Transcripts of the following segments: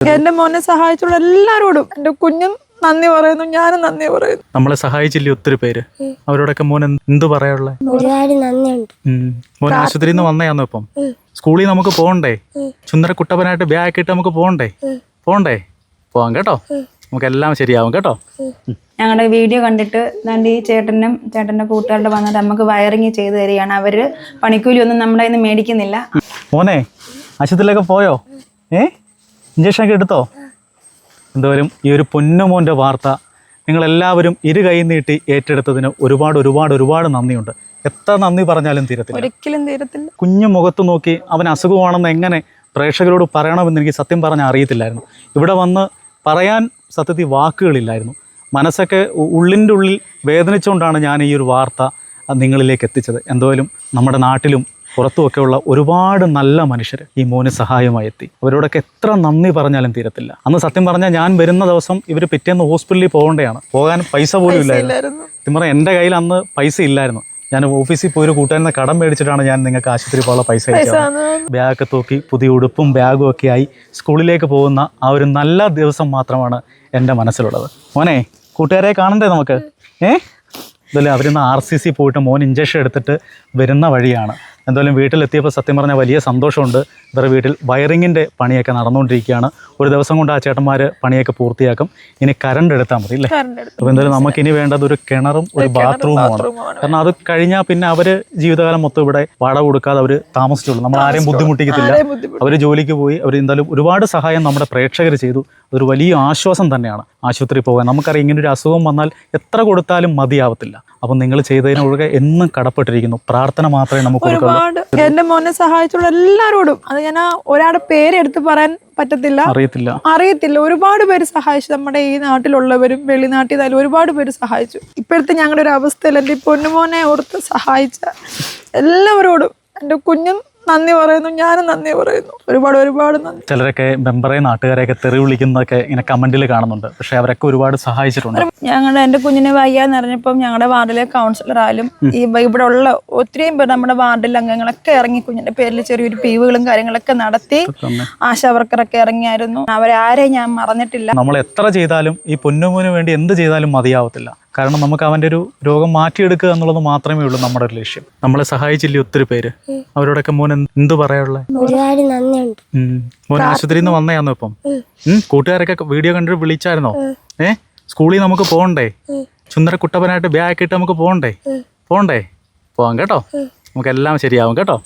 എന്റെ മോനെ സഹായിച്ചുള്ള എല്ലാരോടും എന്റെ കുഞ്ഞും നന്ദി പറയുന്നു ഞാനും നന്ദി പറയുന്നു. നമ്മളെ സഹായിച്ചില്ലേ ഒത്തിരി പേര്? അവരോടൊക്കെ മോൻ എന്ത് പറയാനുള്ള? ഒരുപാട് നന്ദിയുണ്ട്. മോൻ ആശുപത്രിയിൽ നിന്ന് വന്നയാന്നോ ഇപ്പം? സ്കൂളിൽ നമുക്ക് പോകണ്ടേ? ചുന്ദര കുട്ടപ്പനായിട്ട് ബാഗ് ഇട്ട് നമുക്ക് പോകണ്ടേ? പോകണ്ടേ? പോവാം കേട്ടോ. നമുക്ക് എല്ലാം ശരിയാവും കേട്ടോ. ഞങ്ങളുടെ വീഡിയോ കണ്ടിട്ട് ദാണ്ട് ഈ ചേട്ടനും ചേട്ടന്റെ കൂട്ടുകാരുടെ വന്നിട്ട് നമുക്ക് വയറിങ് ചെയ്തു തരികയാണ്. അവർ പണിക്കൂലി ഒന്നും നമ്മുടെ മേടിക്കുന്നില്ല. മോനെ ആശുപത്രിയിലൊക്കെ പോയോ? ഏ? ഇഞ്ചക്ഷൻ ഒക്കെ എടുത്തോ? എന്തോരും ഈ ഒരു പൊന്നുമോന്റെ വാർത്ത നിങ്ങളെല്ലാവരും ഇരു കൈ നീട്ടി ഏറ്റെടുത്തതിന് ഒരുപാട് ഒരുപാട് ഒരുപാട് നന്ദിയുണ്ട്. എത്ര നന്ദി പറഞ്ഞാലും തീരത്തില്ല. ഒരിക്കലും തീരത്തില്ല. കുഞ്ഞു മുഖത്ത് നോക്കി അവൻ അസുഖമാണെന്ന് എങ്ങനെ പ്രേക്ഷകരോട് പറയണമെന്ന് എനിക്ക് സത്യം പറഞ്ഞാൽ അറിയത്തില്ലായിരുന്നു. ഇവിടെ വന്ന് പറയാൻ സത്യത്തിൽ വാക്കുകളില്ലായിരുന്നു. മനസ്സൊക്കെ ഉള്ളിന്റെ ഉള്ളിൽ വേദനിച്ചുകൊണ്ടാണ് ഞാൻ ഈ ഒരു വാർത്ത നിങ്ങളിലേക്ക് എത്തിച്ചത്. എന്തായാലും നമ്മുടെ നാട്ടിലും പുറത്തുമൊക്കെയുള്ള ഒരുപാട് നല്ല മനുഷ്യർ ഈ മോന് സഹായമായി എത്തി അവരോടൊക്കെ എത്ര നന്ദി പറഞ്ഞാലും തീരത്തില്ല. അന്ന് സത്യം പറഞ്ഞാൽ ഞാൻ വരുന്ന ദിവസം ഇവർ പിറ്റേന്ന് ഹോസ്പിറ്റലിൽ പോകേണ്ടതാണ് പോകാൻ പൈസ പോലും ഇല്ലായിരുന്നു. പറഞ്ഞാൽ എന്റെ കയ്യിൽ അന്ന് പൈസ ഇല്ലായിരുന്നു. ഞാൻ ഓഫീസിൽ പോയി ഒരു കൂട്ടുകാരനെ കടം മേടിച്ചിട്ടാണ് ഞാൻ നിങ്ങൾക്ക് ആശുപത്രി പോകാനുള്ള പൈസ. ബാഗൊക്കെ തൂക്കി പുതിയ ഉടുപ്പും ബാഗും ഒക്കെ ആയി സ്കൂളിലേക്ക് പോകുന്ന ആ ഒരു നല്ല ദിവസം മാത്രമാണ് എന്റെ മനസ്സിലുള്ളത്. മോനെ കൂട്ടുകാരെ കാണണ്ടേ നമുക്ക്? ഏ? ഇതല്ലേ അവരിന്ന് ആർ സി സി പോയിട്ട് മോൻ ഇഞ്ചക്ഷൻ എടുത്തിട്ട് വരുന്ന വഴിയാണ്. എന്തായാലും വീട്ടിലെത്തിയപ്പോൾ സത്യം പറഞ്ഞാൽ വലിയ സന്തോഷമുണ്ട്. ഇവരുടെ വീട്ടിൽ വയറിങ്ങിന്റെ പണിയൊക്കെ നടന്നുകൊണ്ടിരിക്കുകയാണ്. ഒരു ദിവസം കൊണ്ട് ആ ചേട്ടന്മാർ പണിയൊക്കെ പൂർത്തിയാക്കും. ഇനി കറണ്ട് എടുത്താൽ മതി അല്ലേ? അപ്പോൾ എന്തായാലും നമുക്ക് ഇനി വേണ്ടത് ഒരു കിണറും ഒരു ബാത്റൂമുമാണ് കാരണം അത് കഴിഞ്ഞാൽ പിന്നെ അവർ ജീവിതകാലം മൊത്തം ഇവിടെ വാടക കൊടുക്കാതെ അവർ താമസിച്ചുള്ളൂ നമ്മൾ ആരെയും ബുദ്ധിമുട്ടിക്കത്തില്ല. അവർ ജോലിക്ക് പോയി അവർ എന്തായാലും ഒരുപാട് സഹായം നമ്മുടെ പ്രേക്ഷകർ ചെയ്തു. അതൊരു വലിയ ആശ്വാസം തന്നെയാണ് ആശുപത്രി പോകാൻ. നമുക്കറിയാം ഇങ്ങനെ ഒരു അസുഖം വന്നാൽ എത്ര കൊടുത്താലും മതിയാവത്തില്ല. അപ്പം നിങ്ങൾ ചെയ്തതിന് ഒഴികെ എന്നും കടപ്പെട്ടിരിക്കുന്നു. പ്രാർത്ഥന മാത്രമേ നമുക്ക് ഒരുപാട് എന്റെ മോനെ സഹായിച്ചുള്ള എല്ലാരോടും അത് ഞാൻ ഒരാളുടെ പേര് എടുത്ത് പറയാൻ പറ്റത്തില്ല. അറിയത്തില്ല. അറിയത്തില്ല. ഒരുപാട് പേര് സഹായിച്ചു. നമ്മുടെ ഈ നാട്ടിലുള്ളവരും വെളിനാട്ടിൽ നിന്നാലും ഒരുപാട് പേര് സഹായിച്ചു. ഇപ്പോഴത്തെ ഞങ്ങളുടെ ഒരു അവസ്ഥയിൽ എന്റെ ഈ പൊന്നുമോനെ ഓർത്ത് സഹായിച്ച എല്ലാവരോടും എന്റെ കുഞ്ഞും നന്ദി പറയുന്നു ഞാനും നന്ദി പറയുന്നു. ഒരുപാട് ഒരുപാട് നന്ദി. ചിലരൊക്കെ മെമ്പറെ നാട്ടുകാരെയൊക്കെ തെറി വിളിക്കുന്നതൊക്കെ ഇങ്ങനെ കമന്റിൽ കാണുന്നുണ്ട്. പക്ഷെ അവരൊക്കെ ഒരുപാട് സഹായിച്ചിട്ടുണ്ട്. ഞങ്ങളുടെ എന്റെ കുഞ്ഞിനെ വയ്യാന്ന് അറിഞ്ഞപ്പം ഞങ്ങളുടെ വാർഡിലെ കൗൺസിലറായാലും ഈ ഇവിടെ ഉള്ള ഒത്തിരിയും പേർ നമ്മുടെ വാർഡിലെ അംഗങ്ങളൊക്കെ ഇറങ്ങി കുഞ്ഞിന്റെ പേരിൽ ചെറിയൊരു പിരിവുകളും കാര്യങ്ങളൊക്കെ നടത്തി ആശാ വർക്കറൊക്കെ ഇറങ്ങിയായിരുന്നു. അവരെ ആരെയും ഞാൻ മറന്നിട്ടില്ല. നമ്മൾ എത്ര ചെയ്താലും ഈ പൊന്നുമോന് വേണ്ടി എന്ത് ചെയ്താലും മതിയാവത്തില്ല. കാരണം നമുക്ക് അവന്റെ ഒരു രോഗം മാറ്റിയെടുക്കുക എന്നുള്ളത് മാത്രമേ ഉള്ളൂ നമ്മുടെ ഒരു ലക്ഷ്യം. നമ്മളെ സഹായിച്ചില്ലേ ഒത്തിരി പേര്? അവരോടൊക്കെ മോൻ എന്ത് പറയാനുള്ള? മോൻ ആശുപത്രിയിൽ നിന്ന് വന്നയാന്നോ ഇപ്പം? കൂട്ടുകാരൊക്കെ വീഡിയോ കണ്ടിട്ട് വിളിച്ചായിരുന്നോ? ഏ? സ്കൂളിൽ നമുക്ക് പോകണ്ടേ? ചുന്ദര കുട്ടപ്പനായിട്ട് ബാഗ് ഇട്ട് നമുക്ക് പോകണ്ടേ? പോകണ്ടേ? പോവാം കേട്ടോ. നമുക്ക് എല്ലാം ശരിയാവും കേട്ടോ.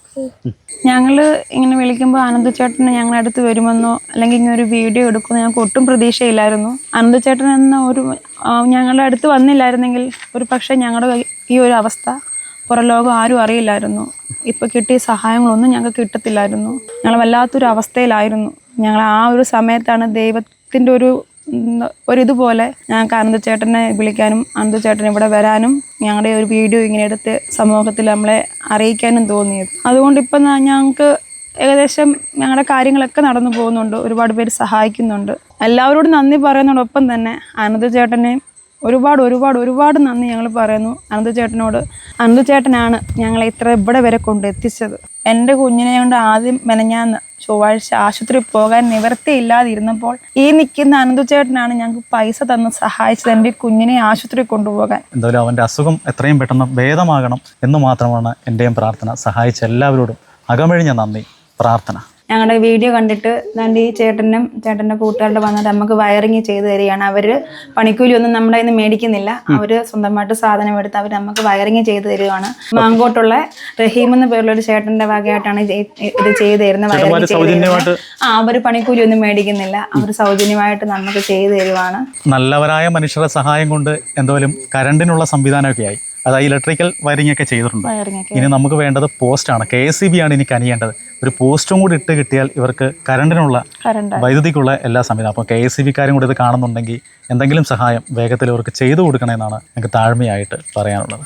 ഞങ്ങൾ ഇങ്ങനെ വിളിക്കുമ്പോൾ ആനന്ദ ചേട്ടന് ഞങ്ങളുടെ അടുത്ത് വരുമെന്നോ അല്ലെങ്കിൽ ഇങ്ങനെ ഒരു വീഡിയോ എടുക്കുമെന്നോ ഞങ്ങൾക്ക് ഒട്ടും പ്രതീക്ഷയില്ലായിരുന്നു. ആനന്ദ ചേട്ടൻ എന്ന ഒരു ഞങ്ങളുടെ അടുത്ത് വന്നില്ലായിരുന്നെങ്കിൽ ഒരു പക്ഷേ ഞങ്ങളുടെ ഈ ഒരു അവസ്ഥ പുറം ലോകം ആരും അറിയില്ലായിരുന്നു. ഇപ്പോൾ കിട്ടിയ സഹായങ്ങളൊന്നും ഞങ്ങൾക്ക് കിട്ടത്തില്ലായിരുന്നു. ഞങ്ങൾ വല്ലാത്തൊരു അവസ്ഥയിലായിരുന്നു. ഞങ്ങൾ ആ ഒരു സമയത്താണ് ദൈവത്തിന്റെ ഒരു ഒരിതുപോലെ ഞാൻ ആനന്ദ ചേട്ടനെ വിളിക്കാനും അനന്ത ചേട്ടൻ ഇവിടെ വരാനും ഞങ്ങളുടെ ഒരു വീഡിയോ ഇങ്ങനെ എടുത്ത് സമൂഹത്തിൽ നമ്മളെ അറിയിക്കാനും തോന്നിയത്. അതുകൊണ്ട് ഇപ്പം ഞങ്ങൾക്ക് ഏകദേശം ഞങ്ങളുടെ കാര്യങ്ങളൊക്കെ നടന്നു പോകുന്നുണ്ട്. ഒരുപാട് പേര് സഹായിക്കുന്നുണ്ട്. എല്ലാവരോടും നന്ദി പറയുന്നതോടൊപ്പം തന്നെ അനന്ത ചേട്ടനെയും ഒരുപാട് ഒരുപാട് ഒരുപാട് നന്ദി ഞങ്ങൾ പറയുന്നു. അനന്ത ചേട്ടനോട് അനന്ത ചേട്ടനാണ് ഞങ്ങളെ ഇത്ര ഇവിടെ വരെ കൊണ്ടെത്തിച്ചത്. എന്റെ കുഞ്ഞിനെ കൊണ്ട് ആദ്യം മെനഞ്ഞാന്ന് ചൊവ്വാഴ്ച ആശുപത്രി പോകാൻ നിവർത്തിയില്ലാതിരുന്നപ്പോൾ ഈ നിൽക്കുന്ന അനന്ത ചേട്ടനാണ് ഞങ്ങൾക്ക് പൈസ തന്ന് സഹായിച്ചത് എന്റെ കുഞ്ഞിനെ ആശുപത്രി കൊണ്ടുപോകാൻ. എന്തായാലും അവന്റെ അസുഖം എത്രയും പെട്ടെന്ന് ഭേദമാകണം എന്ന് മാത്രമാണ് എന്റെയും പ്രാർത്ഥന. സഹായിച്ച എല്ലാവരോടും അകമഴിഞ്ഞ നന്ദി പ്രാർത്ഥന. ഞങ്ങളുടെ വീഡിയോ കണ്ടിട്ട് ഈ ചേട്ടനും ചേട്ടന്റെ കൂട്ടുകാരുടെ വന്നിട്ട് നമുക്ക് വയറിങ് ചെയ്ത് തരികയാണ്. അവർ പണിക്കൂലി ഒന്നും നമ്മുടെ ഇന്ന് നിന്ന് മേടിക്കുന്നില്ല അവർ സ്വന്തമായിട്ട് സാധനം എടുത്ത് അവർ നമുക്ക് വയറിങ് ചെയ്ത് തരികയാണ്. മാങ്കോട്ടുള്ള റഹീം എന്ന പേരുള്ള ഒരു ചേട്ടന്റെ വകയായിട്ടാണ് ഇത് ചെയ്ത് തരുന്നത് വയറിങ് ചെയ്ത് ആ അവർ പണിക്കൂലി ഒന്നും മേടിക്കുന്നില്ല. അവർ സൗജന്യമായിട്ട് നമുക്ക് ചെയ്ത് തരുവാണ്. നല്ലവരായ മനുഷ്യരുടെ സഹായം കൊണ്ട് എന്തോലും കരണ്ടിനുള്ള സംവിധാനമൊക്കെ ആയി. അതായത് ഇലക്ട്രിക്കൽ വയറിംഗ് ഒക്കെ ചെയ്തിട്ടുണ്ട്. ഇനി നമുക്ക് വേണ്ടത് പോസ്റ്റാണ് കെ എസ് സി ബി ആണ് ഇനി കനിയേണ്ടത്. ഒരു പോസ്റ്റും കൂടി ഇട്ട് കിട്ടിയാൽ ഇവർക്ക് കറണ്ടിനുള്ള വൈദ്യുതിക്കുള്ള എല്ലാ സംവിധാനം അപ്പോൾ കെ എസ് സി ബിക്കാരും കൂടി ഇത് കാണുന്നുണ്ടെങ്കിൽ എന്തെങ്കിലും സഹായം വേഗത്തിൽ ഇവർക്ക് ചെയ്തു കൊടുക്കണമെന്നാണ് എനിക്ക് താഴ്മയായിട്ട് പറയാനുള്ളത്.